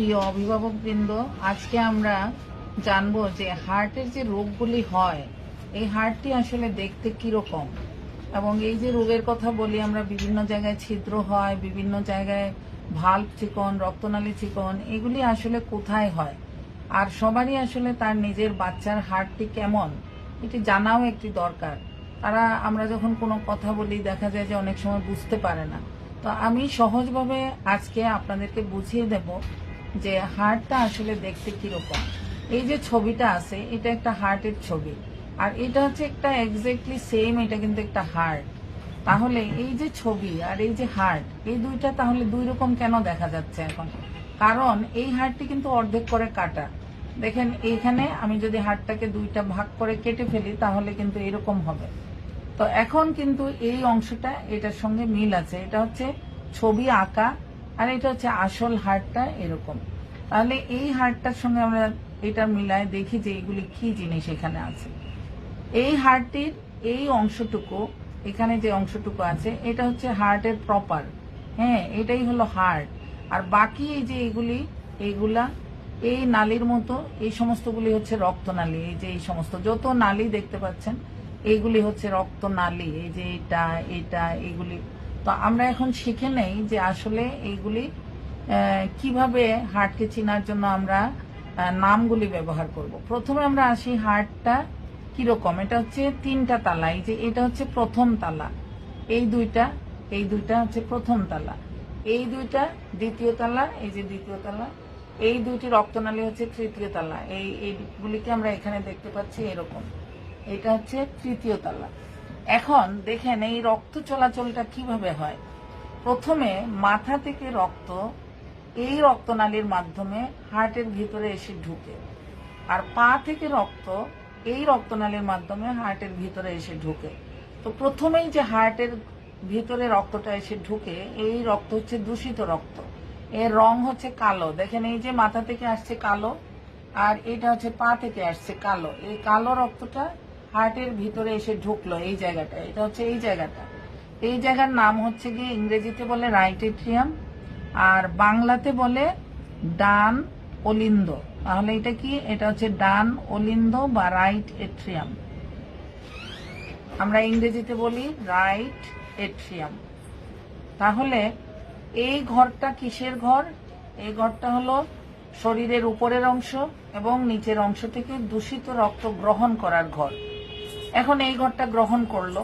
প্রিয় অভিভাবক বৃন্দ, আজকে আমরা জানব যে হার্টের যে রোগগুলি হয়, এই হার্টটি আসলে দেখতে কীরকম? এবং এই যে রোগের কথা বলি, আমরা বিভিন্ন জায়গায় ছিদ্র হয়, বিভিন্ন জায়গায় ভাল্ব চিকন, রক্তনালী চিকন, এগুলি আসলে কোথায় হয়? আর সবারই আসলে তার নিজের বাচ্চার হার্টটি কেমন? এটি জানাও একটি দরকার। তারা, আমরা যখন কোনো কথা বলি, দেখা যায় যে অনেক সময় বুঝতে পারে না। তো আমি সহজভাবে আজকে আপনাদেরকে বুঝিয়ে দেব যে হার্টটা আসলে দেখতে কীরকম। এই যে ছবিটা আছে, এটা একটা হার্টের ছবি। আর এটা হচ্ছে একটা এক্স্যাক্টলি সেম এটা কিন্তু একটা হার্ট। তাহলে এই যে ছবি আর এই যে হার্ট, এই দুইটা তাহলে দুই রকম কেন দেখা যাচ্ছে এখন? কারণ এই হার্টটি কিন্তু অর্ধেক করে কাটা। দেখেন, এইখানে আমি যদি হাড়টাকে দুইটা ভাগ করে কেটে ফেলি, তাহলে কিন্তু এরকম হবে। তো এখন কিন্তু এই অংশটা এটার সঙ্গে মিল আছে। এটা হচ্ছে ছবি আঁকা আর এটা হচ্ছে আসল হারটা এরকম। তাহলে এই হারটার সঙ্গে আমরা এটা মিলায় দেখি যে এগুলি কি জিনিস এখানে আছে। এই হাড়টির এই অংশটুকু, এখানে যে অংশটুকু আছে, এটা হচ্ছে হার্টের প্রপার হ্যাঁ এটাই হলো হার্ট আর বাকি এই যে এগুলি এইগুলা এই নালীর মতো, এই সমস্তগুলি হচ্ছে রক্তনালী। এই যে এই সমস্ত যত নালী দেখতে পাচ্ছেন, এইগুলি হচ্ছে রক্তনালী। এই যে এটা এটা, এগুলি তো আমরা এখন শিখে নেই যে আসলে এইগুলি কীভাবে হার্টকে চেনার জন্য আমরা নামগুলি ব্যবহার করব। প্রথমে আমরা আসি হার্টটা কীরকম? এটা হচ্ছে তিনটা তালা, এই যে এটা হচ্ছে প্রথম তালা, এই দুইটা এই দুইটা হচ্ছে প্রথম তালা, এই দুইটা দ্বিতীয় তালা, এই যে দ্বিতীয় তালা, এই দুইটি রক্তনালী হচ্ছে তৃতীয় তালা, এই, এইগুলিকে আমরা এখানে দেখতে পাচ্ছি এরকম, এটা হচ্ছে তৃতীয় তালা। এখন দেখেন এই রক্ত চলাচলটা কীভাবে হয়? প্রথমে মাথা থেকে রক্ত এই রক্তনালীর মাধ্যমে হার্টের ভিতরে এসে ঢুকে। আর পা থেকে রক্ত এই রক্তনালীর মাধ্যমে হার্টের ভিতরে এসে ঢুকে। তো প্রথমেই যে হার্টের ভিতরে রক্তটা এসে ঢুকে, এই রক্ত হচ্ছে দূষিত রক্ত। এর রং হচ্ছে কালো। দেখেন এই যে মাথা থেকে আসছে কালো, আর এটা হচ্ছে পা থেকে আসছে কালো। এই কালো রক্তটা হার্টের ভিতরে এসে ঢুকলো এই জায়গাটা, এটা হচ্ছে এই জায়গাটা। এই জায়গার নাম হচ্ছে গিয়ে ইংরেজিতে বলে রাইট এট্রিয়াম আর বাংলাতে বলে ডান অলিন্দ। তাহলে এটা কি? এটা হচ্ছে ডান অলিন্দ বা রাইট এট্রিয়াম আমরা ইংরেজিতে বলি রাইট এট্রিয়াম তাহলে এই ঘরটা কিসের ঘর? এই ঘরটা হলো শরীরের উপরের অংশ এবং নিচের অংশ থেকে দূষিত রক্ত গ্রহণ করার ঘর। এখন এই ঘরটা গ্রহণ করল।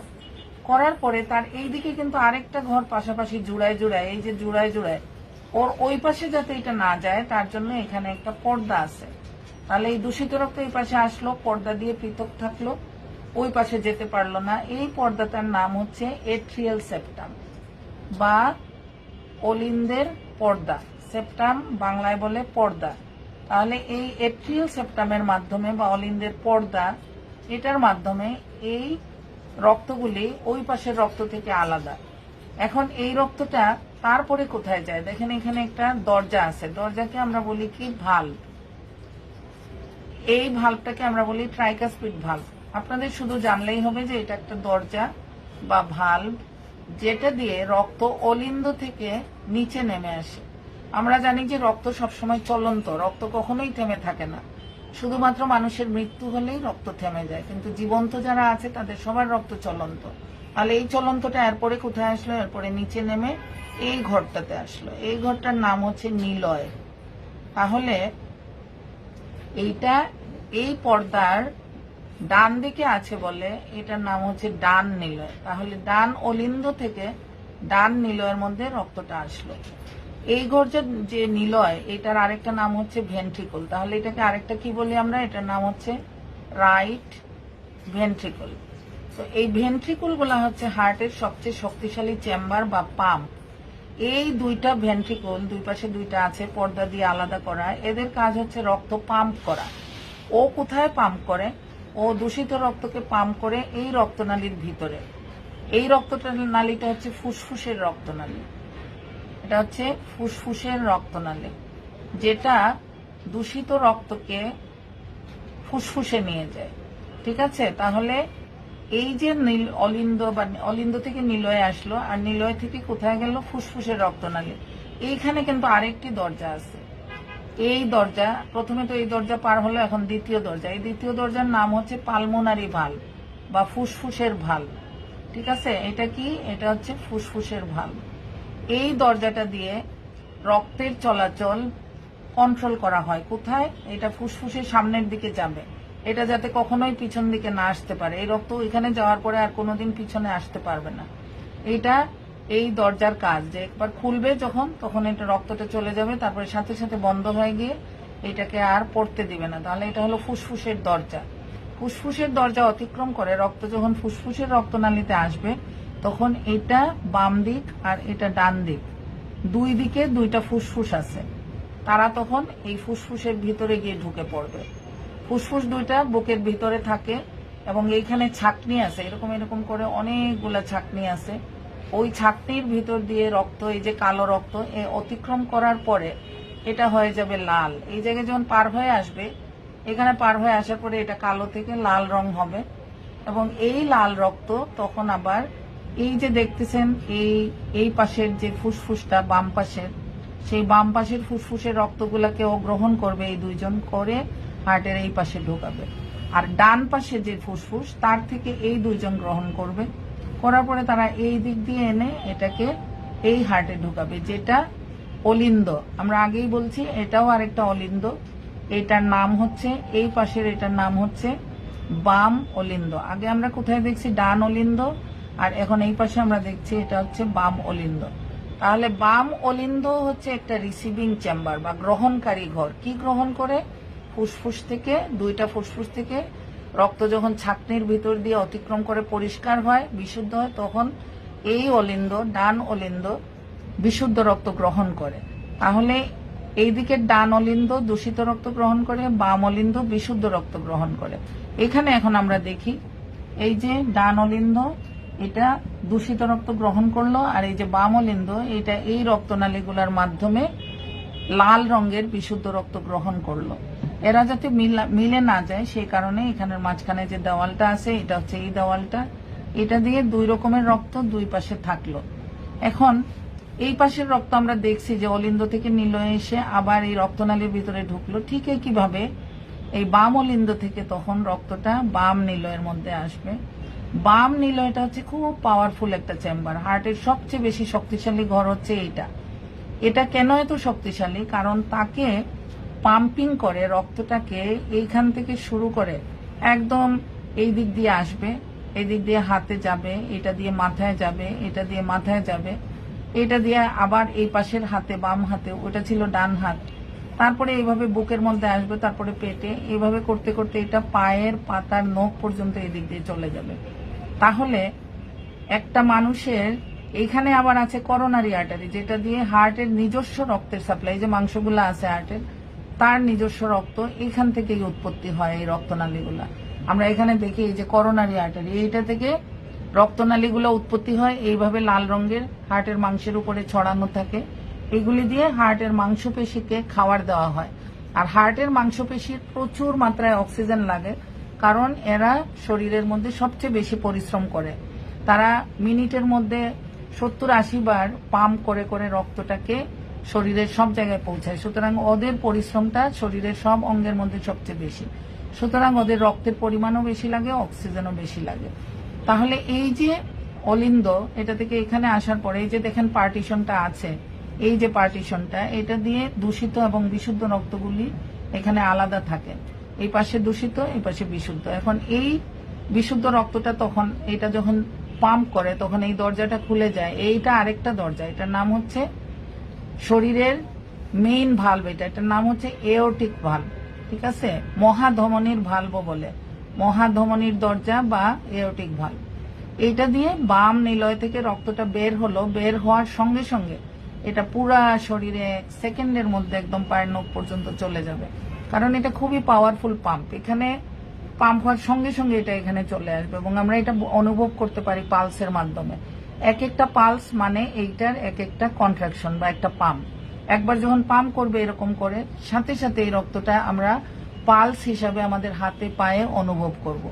করার পরে তার এই দিকে কিন্তু আরেকটা ঘর পাশাপাশি জুড়ায় জুড়ায়, এই যে জুড়ায় জুড়ায়, ওর ওই পাশে যাতে এটা না যায়, তার জন্য এখানে একটা পর্দা আছে। তাহলে এই দূষিত রক্ত এই পাশে আসলো, পর্দা দিয়ে পৃথক থাকল, ওই পাশে যেতে পারল না। এই পর্দাটার নাম হচ্ছে এট্রিয়াল সেপ্টাম বা অলিন্দের পর্দা। সেপ্টাম বাংলায় বলে পর্দা। তাহলে এই এট্রিয়াল সেপ্টামের মাধ্যমে বা অলিন্দের পর্দা এটার মাধ্যমে এই রক্তগুলি ওই পাশের রক্ত থেকে আলাদা। এখন এই রক্তটা তারপরে কোথায় যায়? দেখেন এখানে একটা দরজা আছে। দরজাকে আমরা বলি কি? ভাল্ব এই ভাল্বটাকে আমরা বলি ট্রাইকাস্পিড ভাল্ব আপনাদের শুধু জানলেই হবে যে এটা একটা দরজা বা ভাল্ব যেটা দিয়ে রক্ত অলিন্দ থেকে নিচে নেমে আসে। আমরা জানি যে রক্ত সবসময় চলন্ত, রক্ত কখনোই থেমে থাকে না। শুধুমাত্র মানুষের মৃত্যু হলেই রক্ত থেমে যায়, কিন্তু জীবন্ত যারা আছে তাদের সবার রক্ত চলন্ত। তাহলে এই চলন্তটা এরপরে কোথায় আসলো? এরপরে নিচে নেমে এই ঘরটাতে আসলো। এই ঘরটার নাম হচ্ছে নিলয়। তাহলে এইটা এই পর্দার ডান দিকে আছে বলে এটার নাম হচ্ছে ডান নিলয়। তাহলে ডান অলিন্দ থেকে ডান নিলয়ের মধ্যে রক্তটা আসলো। এই ঘরটা যে নিলয়, এটার আরেকটা নাম হচ্ছে ভেন্ট্রিকল। তাহলে এটাকে আরেকটা কি বলি আমরা? এটার নাম হচ্ছে রাইট ভেন্ট্রিকল। তো এই ভেন্ট্রিকলগুলা হচ্ছে হার্টের সবচেয়ে শক্তিশালী চেম্বার বা পাম্প। এই দুইটা ভেন্ট্রিকল, দুই পাশে দুইটা আছে, পর্দা দিয়ে আলাদা করা। এদের কাজ হচ্ছে রক্ত পাম্প করা। ও কোথায় পাম্প করে? ও দূষিত রক্তকে পাম্প করে এই রক্তনালীর ভিতরে। এই রক্তনালীটা হচ্ছে ফুসফুসের রক্তনালী। এটা হচ্ছে ফুসফুসের রক্তনালী, যেটা দূষিত রক্তকে ফুসফুসে নিয়ে যায়। ঠিক আছে? তাহলে এই যে নীল অলিন্দ বা অলিন্দ থেকে নিলয়ে আসলো, আর নিলয় থেকে কোথায় গেল? ফুসফুসের রক্তনালী। এইখানে কিন্তু আরেকটি দরজা আছে। এই দরজা, প্রথমে তো এই দরজা পার হলো, এখন দ্বিতীয় দরজা। এই দ্বিতীয় দরজার নাম হচ্ছে পালমোনারি ভালো বা ফুসফুসের ভালো ঠিক আছে? এটা কি? এটা হচ্ছে ফুসফুসের ভালো এই দরজাটা দিয়ে রক্তের চলাচল কন্ট্রোল করা হয়। কোথায়? এটা ফুসফুসের সামনের দিকে যাবে। এটা যাতে কখনোই পিছন দিকে না আসতে পারে। এই রক্ত এখানে যাওয়ার পরে আর কোনোদিন পিছনে আসতে পারবে না। এটা এই দরজার কাজ যে একবার খুলবে যখন, তখন এটা রক্তটা চলে যাবে, তারপরে সাথে সাথে বন্ধ হয়ে গিয়ে এটাকে আর পড়তে দিবে না। তাহলে এটা হলো ফুসফুসের দরজা। ফুসফুসের দরজা অতিক্রম করে রক্ত যখন ফুসফুসের রক্তনালীতে আসবে তখন এটা বাম দিক আর এটা ডান দিক। দুই দিকে দুইটা ফুসফুস আছে। তারা তখন এই ফুসফুসের ভিতরে গিয়ে ঢুকে পড়বে। ফুসফুস দুইটা বুকের ভিতরে থাকে এবং এইখানে ছাকনি আছে। এরকম এরকম করে অনেকগুলা ছাকনি আছে। ওই ছাকনির ভিতর দিয়ে রক্ত, এই যে কালো রক্ত, এ অতিক্রম করার পরে এটা হয়ে যাবে লাল। এই জায়গায় যখন পার হয়ে আসবে, এখানে পার হয়ে আসার পরে এটা কালো থেকে লাল রং হবে। এবং এই লাল রক্ত তখন আবার এই যে দেখতেছেন, এই এই পাশের যে ফুসফুসটা বাম পাশের, সেই বাম পাশের ফুসফুসের রক্তগুলাকে ও গ্রহণ করবে এই দুইজন করে হার্টের এই পাশে ঢোকাবে। আর ডান পাশে যে ফুসফুস, তার থেকে এই দুইজন গ্রহণ করবে। করার পরে তারা এই দিক দিয়ে এনে এটাকে এই হার্টে ঢোকাবে, যেটা অলিন্দ। আমরা আগেই বলছি, এটাও আরেকটা অলিন্দ। এটার নাম হচ্ছে, এই পাশের এটার নাম হচ্ছে বাম অলিন্দ। আগে আমরা কোথায় দেখছি ডান অলিন্দ? আর এখন এই পাশে আমরা দেখছি এটা হচ্ছে বাম অলিন্দ। তাহলে বাম অলিন্দ হচ্ছে একটা রিসিভিং চেম্বার বা গ্রহণকারী ঘর। কি গ্রহণ করে? ফুসফুস থেকে, দুইটা ফুসফুস থেকে। রক্ত যখন ছাকনির ভিতর দিয়ে অতিক্রম করে পরিষ্কার হয়, বিশুদ্ধ হয়, তখন এই অলিন্দ, ডান অলিন্দ বিশুদ্ধ রক্ত গ্রহণ করে। তাহলে এই দিকের ডান অলিন্দ দূষিত রক্ত গ্রহণ করে, বাম অলিন্দ বিশুদ্ধ রক্ত গ্রহণ করে। এখানে এখন আমরা দেখি, এই যে ডান অলিন্দ এটা দূষিত রক্ত গ্রহণ করল, আর এই যে বাম অলিন্দ এটা এই রক্তনালীগুলোর মাধ্যমে লাল রঙের বিশুদ্ধ রক্ত গ্রহণ করল। এরা যাতে মিলা- না যায় সেই কারণে এখানের মাঝখানে যে দেওয়ালটা আছে, এটা হচ্ছে এই দেওয়ালটা, এটা দিয়ে দুই রকমের রক্ত দুই পাশে থাকল। এখন এই পাশের রক্ত আমরা দেখছি যে অলিন্দ থেকে নিল এসে আবার এই রক্তনালীর ভিতরে ঢুকলো। ঠিক কীভাবে এই বাম অলিন্দ থেকে তখন রক্তটা বাম নিলয়ের মধ্যে আসবে। বাম নিলয়টা হচ্ছে খুব পাওয়ারফুল একটা চেম্বার হার্টের সবচেয়ে বেশি শক্তিশালী ঘর হচ্ছে এইটা। এটা কেন এত শক্তিশালী? কারণ তাকে পাম্পিং করে, রক্তটাকে এইখান থেকে শুরু করে একদম এই দিক দিয়ে আসবে, এই দিক দিয়ে হাতে যাবে, এটা দিয়ে মাথায় যাবে, এটা দিয়ে মাথায় যাবে, এটা দিয়ে আবার এই পাশের হাতে, বাম হাতে, ওটা ছিল ডান হাত। তারপরে এইভাবে বুকের মধ্যে আসবে, তারপরে পেটে। এইভাবে করতে করতে এটা পায়ের পাতার নখ পর্যন্ত এদিক দিয়ে চলে যাবে। তাহলে একটা মানুষের, এইখানে আবার আছে করোনারি আর্টারি যেটা দিয়ে হার্টের নিজস্ব রক্তের সাপ্লাই যে মাংসগুলো আছে হার্টের তার নিজস্ব রক্ত এখান থেকেই উৎপত্তি হয় এই রক্তনালীগুলা। আমরা এখানে দেখি এই যে করোনারি আর্টারি এইটা থেকে রক্তনালীগুলো উৎপত্তি হয়, এইভাবে লাল রঙের হার্টের মাংসের উপরে ছড়ানো থাকে। এগুলি দিয়ে হার্টের মাংসপেশিকে খাবার দেওয়া হয়। আর হার্টের মাংসপেশির প্রচুর মাত্রায় অক্সিজেন লাগে, কারণ এরা শরীরের মধ্যে সবচেয়ে বেশি পরিশ্রম করে। তারা মিনিটের মধ্যে সত্তর আশি বার পাম্প করে করে রক্তটাকে শরীরের সব জায়গায় পৌঁছায়। সুতরাং ওদের পরিশ্রমটা শরীরের সব অঙ্গের মধ্যে সবচেয়ে বেশি। সুতরাং ওদের রক্তের পরিমাণও বেশি লাগে, অক্সিজেনও বেশি লাগে। তাহলে এই যে অলিন্দ, এটা থেকে এখানে আসার পরে এই যে দেখেন পার্টিশনটা আছে এই যে পার্টিশনটা এটা দিয়ে দূষিত এবং বিশুদ্ধ রক্তগুলি এখানে আলাদা থাকে। এই পাশে দূষিত, এই পাশে বিশুদ্ধ। এখন এই বিশুদ্ধ রক্তটা তখন, এটা যখন পাম্প করে, তখন এই দরজাটা খুলে যায়। এইটা আরেকটা দরজা। এটার নাম হচ্ছে শরীরের মেইন ভালভ এটা। এটার নাম হচ্ছে এওটিক ভালভ ঠিক আছে? মহাধমনির ভালভ বলে। মহাধমনির দরজা বা এওটিক ভালভ এটা দিয়ে বাম নিলয় থেকে রক্তটা বের হলো, বের হওয়ার সঙ্গে সঙ্গে এটা পুরা শরীরে সেকেন্ডের মধ্যে একদম পায়ের নখ পর্যন্ত চলে যাবে। কারণ এটা খুবই পাওয়ারফুল পাম্প এখানে পাম্প হওয়ার সঙ্গে সঙ্গে এটা এখানে চলে আসবে এবং আমরা এটা অনুভব করতে পারি পালসের মাধ্যমে। এক একটা পালস মানে এইটার এক একটা কন্ট্রাকশন বা একটা পাম্প একবার যখন পাম্প করবে এরকম করে, সাথে সাথে এই রক্তটা আমরা পালস হিসাবে আমাদের হাতে, পায়ে অনুভব করব।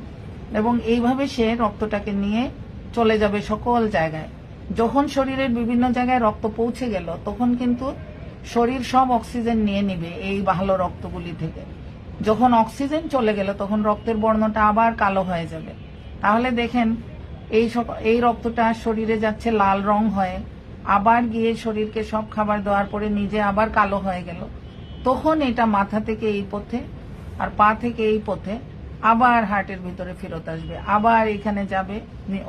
এবং এইভাবে সে রক্তটাকে নিয়ে চলে যাবে সকল জায়গায়। যখন শরীরের বিভিন্ন জায়গায় রক্ত পৌঁছে গেল, তখন কিন্তু শরীর সব অক্সিজেন নিয়ে নিবে এই ভালো রক্তগুলি থেকে। যখন অক্সিজেন চলে গেল, তখন রক্তের বর্ণটা আবার কালো হয়ে যাবে। তাহলে দেখেন, এই সব, এই রক্তটা শরীরে যাচ্ছে, লাল রং হয়ে। আবার গিয়ে শরীরকে সব খাবার দেওয়ার পরে নিজে আবার কালো হয়ে গেল। তখন এটা মাথা থেকে এই পথে আর পা থেকে এই পথে আবার হার্টের ভিতরে ফেরত আসবে। আবার এখানে যাবে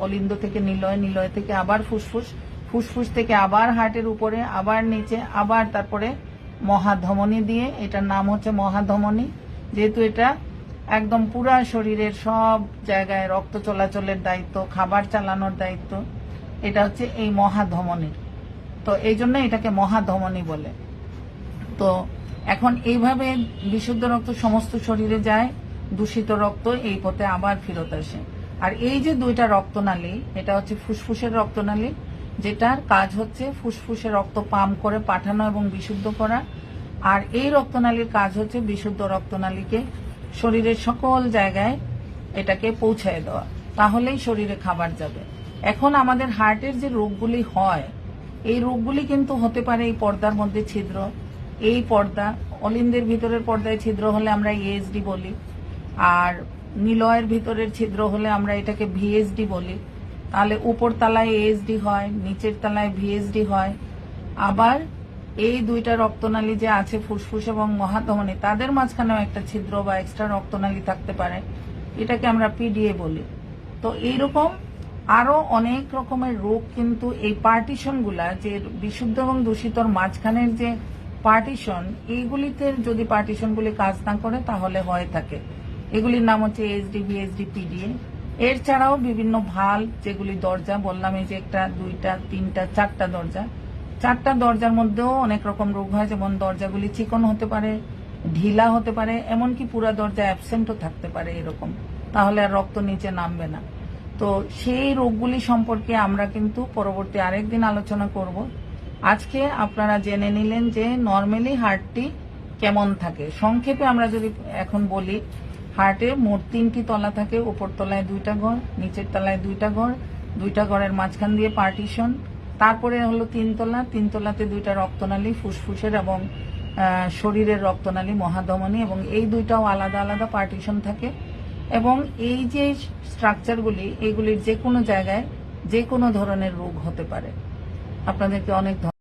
অলিন্দ থেকে নিলয় নিলয় থেকে আবার ফুসফুস ফুসফুস থেকে আবার হার্টের উপরে, আবার নিচে, আবার তারপরে মহাধমনী দিয়ে, এটার নাম হচ্ছে মহাধমনী। যেহেতু এটা একদম পুরা শরীরের সব জায়গায় রক্ত চলাচলের দায়িত্ব, খাবার চালানোর দায়িত্ব, এটা হচ্ছে এই মহাধমনীর তো এই জন্য এটাকে মহাধমনী বলে। তো এখন এইভাবে বিশুদ্ধ রক্ত সমস্ত শরীরে যায় দূষিত রক্ত এই পথে আবার ফেরত আসে। আর এই যে দুইটা রক্তনালী, এটা হচ্ছে ফুসফুসের রক্তনালী, যেটার কাজ হচ্ছে ফুসফুসে রক্ত পাম্প করে পাঠানো এবং বিশুদ্ধ করা। আর এই রক্তনালীর কাজ হচ্ছে বিশুদ্ধ রক্তনালীকে শরীরের সকল জায়গায় এটাকে পৌঁছায় দেওয়া। তাহলেই শরীরে খাবার যাবে। এখন আমাদের হার্টের যে রোগগুলি হয়, এই রোগগুলি কিন্তু হতে পারে এই পর্দার মধ্যে ছিদ্র। এই পর্দা, অলিন্দের ভিতরের পর্দায় ছিদ্র হলে আমরা ইএসডি বলি। আর নিলয়ের ভিতরের ছিদ্র হলে আমরা এটাকে ভিএসডি বলি। তাহলে উপর তলায় এএসডি হয় নিচের তলায় ভিএসডি হয়। আবার এই দুইটা রক্তনালী যে আছে, ফুসফুস এবং মহাধমনী তাদের মাঝখানেও একটা ছিদ্র বা এক্সট্রা রক্তনালী থাকতে পারে। এটাকে আমরা পিডিএ বলি। তো এইরকম আরও অনেক রকমের রোগ কিন্তু এই পার্টিশনগুলা, যে বিশুদ্ধ এবং দূষিতর মাঝখানের যে পার্টিশন এইগুলিতে যদি পার্টিশন গুলি কাজ না করে, তাহলে হয়ে থাকে। এগুলির নাম হচ্ছে এইচডি বিএসডি পিডিএ এর ছাড়াও বিভিন্ন ভালো যেগুলি দরজা, বললাম এই যে একটা, দুইটা, তিনটা, চারটা দরজা। চারটা দরজার মধ্যেও অনেক রকম রোগ হয়, যেমন দরজাগুলি চিকন হতে পারে, ঢিলা হতে পারে, এমনকি পুরা দরজা অ্যাবসেন্টও থাকতে পারে এরকম। তাহলে আর রক্ত নিচে নামবে না। তো সেই রোগগুলি সম্পর্কে আমরা কিন্তু পরবর্তী আরেকদিন আলোচনা করব। আজকে আপনারা জেনে নিলেন যে নর্মালি হার্টটি কেমন থাকে। সংক্ষেপে আমরা যদি এখন বলি হার্টে মোট তিনটি তলা থাকে। উপর তলায় দুইটা ঘর, নিচের তলায় দুইটা ঘর, দুইটা ঘরের মাঝখান দিয়ে পার্টিশন। তারপরে হলো তিনতলা তিনতলাতে দুইটা রক্তনালী, ফুসফুসের এবং শরীরের রক্তনালী, মহাধমনী এবং এই দুইটাও আলাদা আলাদা পার্টিশন থাকে। এবং এই যে স্ট্রাকচারগুলি এগুলির যে কোনো জায়গায় যে কোনো ধরনের রোগ হতে পারে। আপনাদেরকে অনেক